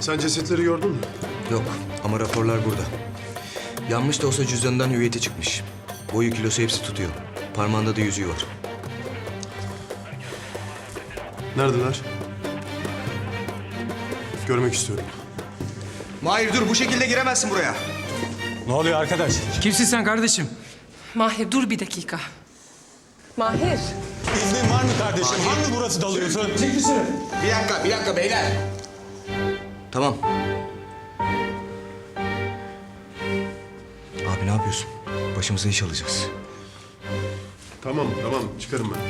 Sen cesetleri gördün mü? Yok ama raporlar burada. Yanmış da olsa cüzdanından hüviyeti çıkmış. Boyu kilosu hepsi tutuyor. Parmağında da yüzüğü var. Neredeler? Görmek istiyorum. Mahir dur bu şekilde giremezsin buraya. Ne oluyor arkadaş? Kimsin sen kardeşim? Mahir dur bir dakika. Mahir. İznin var mı kardeşim? Hangi burası dalıyorsun? Bir dakika bir dakika beyler. Tamam. Abi ne yapıyorsun? Başımıza iş alacağız. Tamam tamam çıkarım ben.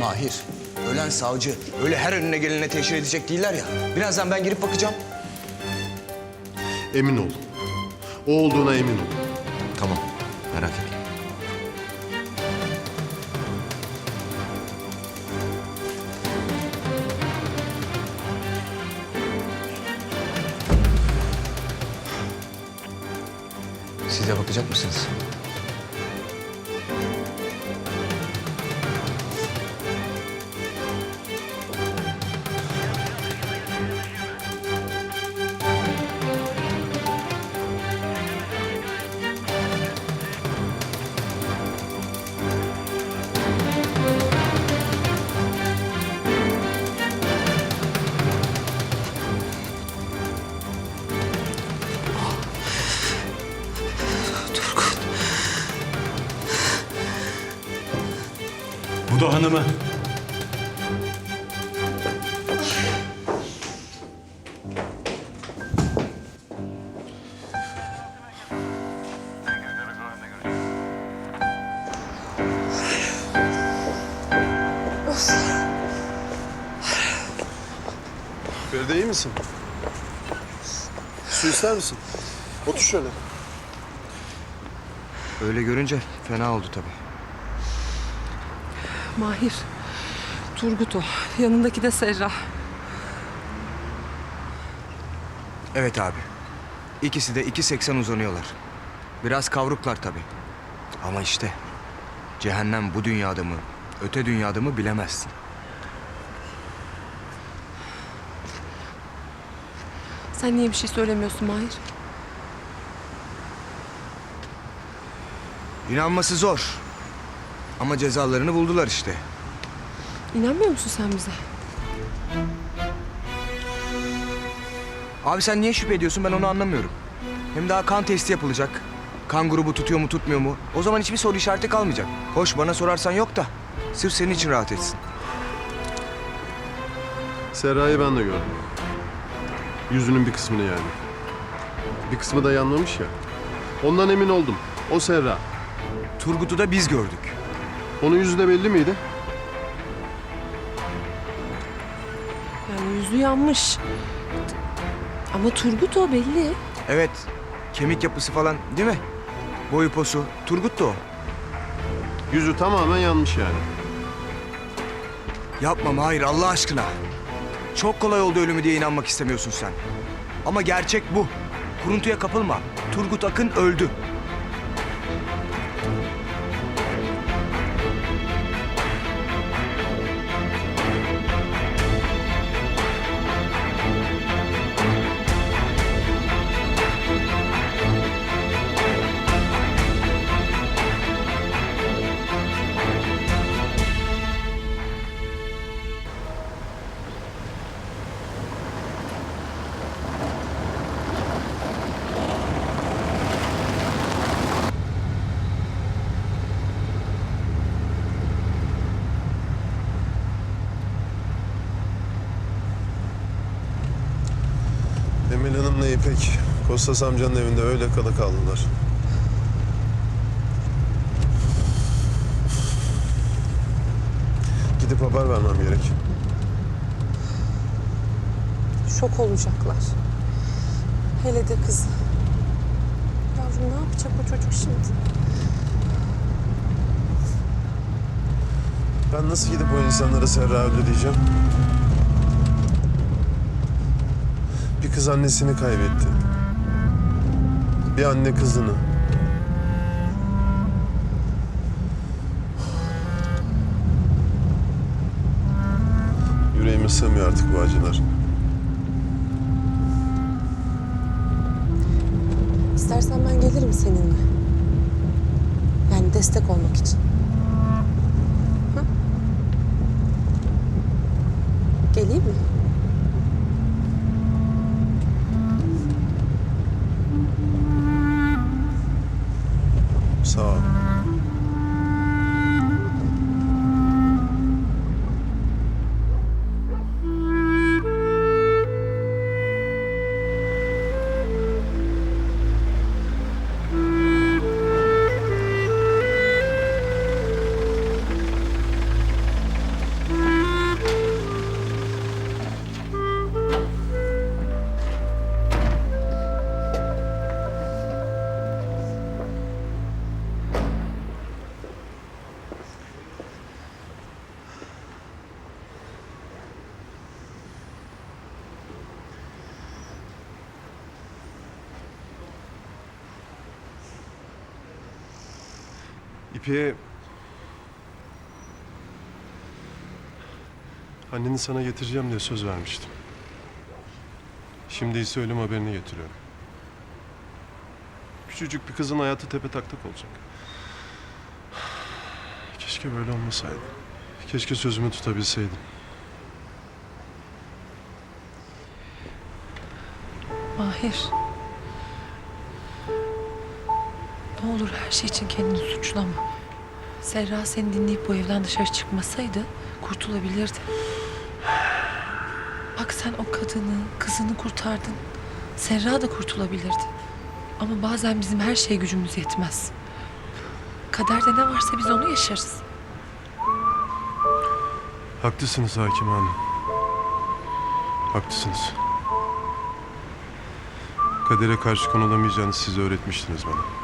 Mahir, ölen savcı öyle her önüne gelene teşhir edecek değiller ya. Birazdan ben girip bakacağım. Emin ol. O olduğuna emin ol. Tamam, merak etme. De bakacak mısınız? Da hanımı. Feride iyi misin? Su ister misin? Otur şöyle. Öyle görünce fena oldu tabii. Mahir. Turgut o. Yanındaki de Serra. Evet abi. İkisi de 2.80 uzanıyorlar. Biraz kavruklar tabii. Ama işte cehennem bu dünyada mı, öte dünyada mı bilemezsin. Sen niye bir şey söylemiyorsun Mahir? İnanması zor. Ama cezalarını buldular işte. İnanmıyor musun sen bize? Abi sen niye şüphe ediyorsun ben onu anlamıyorum. Hem daha kan testi yapılacak. Kan grubu tutuyor mu tutmuyor mu? O zaman hiçbir soru işareti kalmayacak. Hoş bana sorarsan yok da. Sırf senin için rahat etsin. Serra'yı ben de gördüm. Yüzünün bir kısmını yani. Bir kısmı da yanmamış ya. Ondan emin oldum. O Serra. Turgut'u da biz gördük. Onun yüzü de belli miydi? Yani yüzü yanmış. Ama Turgut o belli. Evet. Kemik yapısı falan değil mi? Boyu posu. Turgut da o. Yüzü tamamen yanmış yani. Yapma Mahir Allah aşkına. Çok kolay oldu ölümü diye inanmak istemiyorsun sen. Ama gerçek bu. Kuruntuya kapılma. Turgut Akın öldü. Emel Hanım'la İpek, Kostas amcanın evinde öyle kala kaldılar. Gidip haber vermem gerek. Şok olacaklar. Hele de kız. Yavrum ne yapacak bu çocuk şimdi? Ben nasıl gidip o insanlara Serra öldü diyeceğim? Bir kız annesini kaybetti. Bir anne kızını. Yüreğime sığmıyor artık bu acılar. İstersen ben gelirim seninle. Yani destek olmak için. İpek'e... Anneni sana getireceğim diye söz vermiştim. Şimdi ise ölüm haberini getiriyorum. Küçücük bir kızın hayatı tepe taklak olacak. Keşke böyle olmasaydı. Keşke sözümü tutabilseydim. Mahir. Ne olur her şey için kendini suçlama. Serra seni dinleyip bu evden dışarı çıkmasaydı kurtulabilirdi. Bak sen o kadını, kızını kurtardın. Serra da kurtulabilirdi. Ama bazen bizim her şeye gücümüz yetmez. Kaderde ne varsa biz onu yaşarız. Haklısınız Hakim Hanım. Haklısınız. Kadere karşı konulamayacağını siz öğretmiştiniz bana.